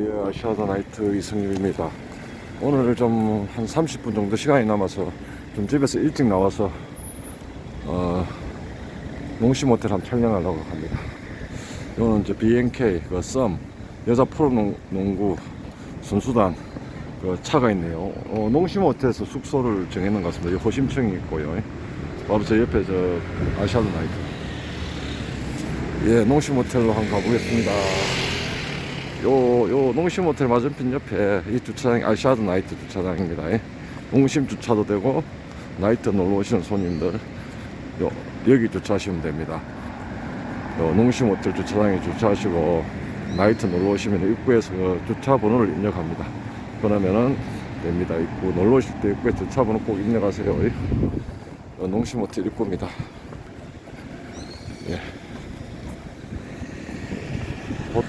예, 아시아다 나이트 이승엽입니다. 오늘 좀 한 30분 정도 시간이 남아서 좀 집에서 일찍 나와서 어, 농심 호텔 한번 촬영하려고 합니다. 이거는 이제 BNK 그썸 여자 프로농구 선수단 그 차가 있네요. 어, 농심 호텔에서 숙소를 정해놓은 것 같습니다. 호심층이 있고요. 바로 저 옆에 저 아시아다 나이트. 예, 농심 호텔로 한번 가보겠습니다. 요, 요 농심 호텔 맞은편 옆에 이 주차장이 아시아드 나이트 주차장입니다. 예. 농심 주차도 되고 나이트 놀러 오시는 손님들 요, 여기 주차하시면 됩니다. 요 농심 호텔 주차장에 주차하시고 나이트 놀러 오시면 입구에서 그 주차 번호를 입력합니다. 그러면은 됩니다. 입구 놀러 오실 때 입구에 주차 번호 꼭 입력하세요. 예. 요 농심 호텔 입구입니다. 예.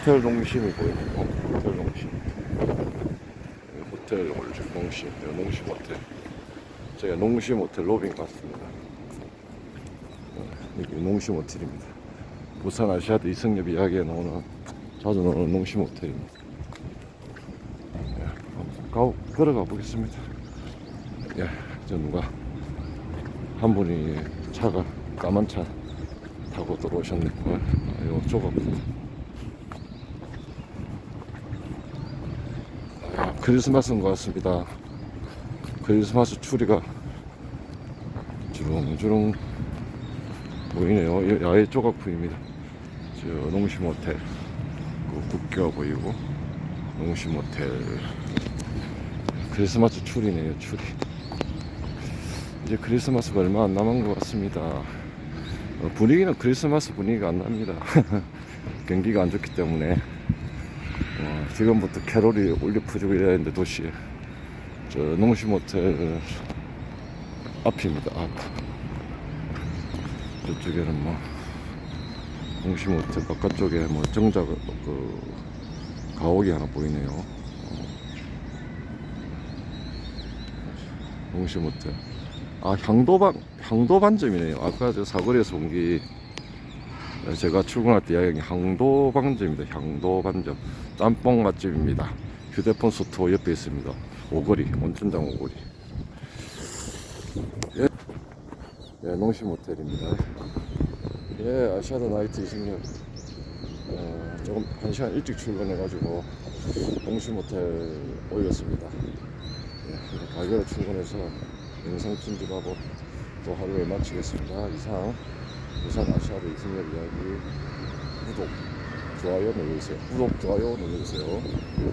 호텔 농심이 보이네요. 호텔 농심. 호텔 농심. 농심 호텔. 제가 농심 호텔 로빈 같습니다. 어, 여기 농심 호텔입니다. 부산 아시아드 이승엽 이야기에 나오는 자주 나오는 농심 호텔입니다. 예, 가, 걸어가 보겠습니다. 예, 저 누가 한 분이 차가 까만 차 타고 들어오셨네. 어, 요 조각. 크리스마스인 것 같습니다. 크리스마스 추리가 주렁주렁 보이네요. 야외 조각품입니다. 저 농심 호텔, 그 국교가 보이고 농심 호텔. 크리스마스 추리네요. 추리. 이제 크리스마스가 얼마 안 남은 것 같습니다. 어, 분위기는 크리스마스 분위기가 안 납니다. 경기가 안 좋기 때문에 어, 지금부터 캐롤이 울려 퍼지고 이래야 되는데 도시에. 저 농심 호텔 앞입니다. 앞 저쪽에는 뭐 농심 호텔 바깥쪽에 뭐 그, 그 가옥이 하나 보이네요. 어. 농심 호텔. 아 향도반 향도반점이네요. 아까 저 사거리에서 온게 제가 출근할 때 이야기한 게 향도 반점입니다. 향도 반점 짬뽕 맛집입니다. 휴대폰 스토어 옆에 있습니다. 오거리 온천장 오거리. 예, 예 농심 호텔입니다. 예 아시아드 나이트 이승열 어, 조금 한 시간 일찍 출근해가지고 농심 호텔 올렸습니다. 예, 가게로 출근해서 영상 편집하고 또 하루에 마치겠습니다. 이상 부산 아시아드 이승엽 이야기 구독, 좋아요 눌러주세요. 구독, 좋아요 눌러주세요.